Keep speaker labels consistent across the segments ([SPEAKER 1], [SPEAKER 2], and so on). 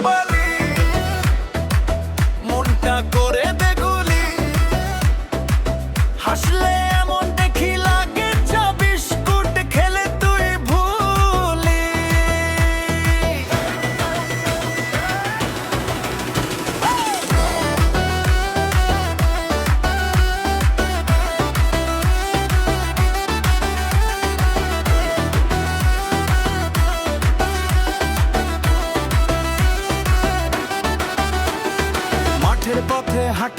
[SPEAKER 1] Somebody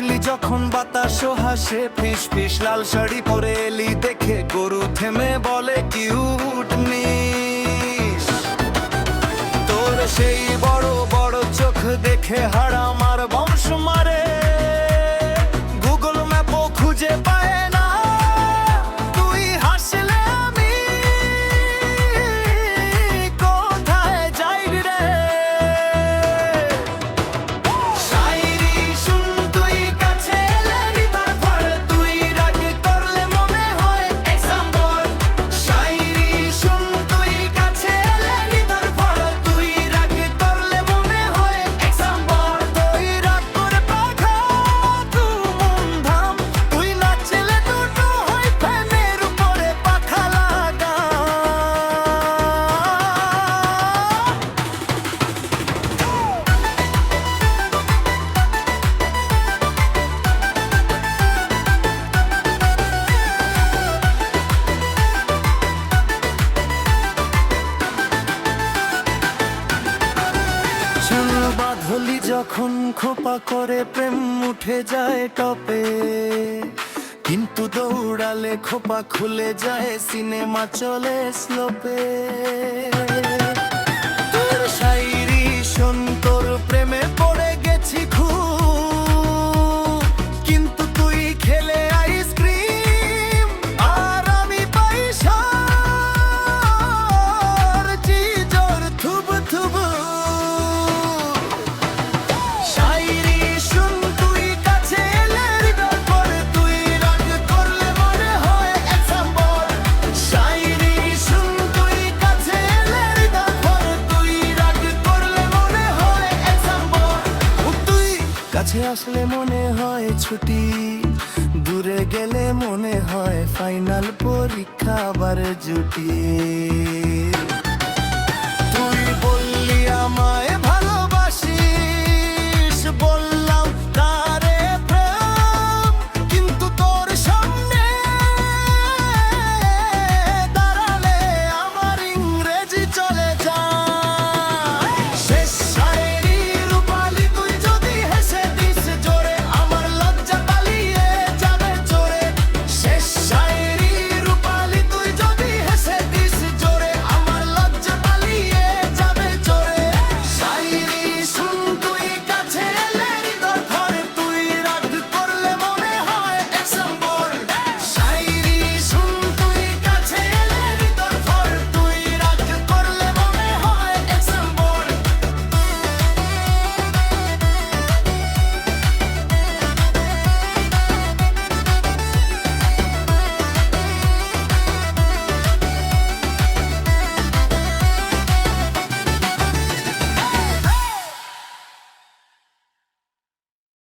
[SPEAKER 1] যখন বাতাস হাসে, ফিস ফিস লাল শাড়ি পরে এলি দেখে, গরু থেমে বলে, কিউট নিস। তোর সেই বড় বড় চোখ দেখে হাড় চুল বাঁধলি যখন খোপা করে প্রেম উঠে যায় টপে। কিন্তু দৌড়ালে খোপা খুলে যায়, সিনেমা চলে স্লোপে। কাছে আসলে মনে হয় ছুটি। দূরে গেলে মনে হয় ফাইনাল পরীক্ষা আবার জুটি।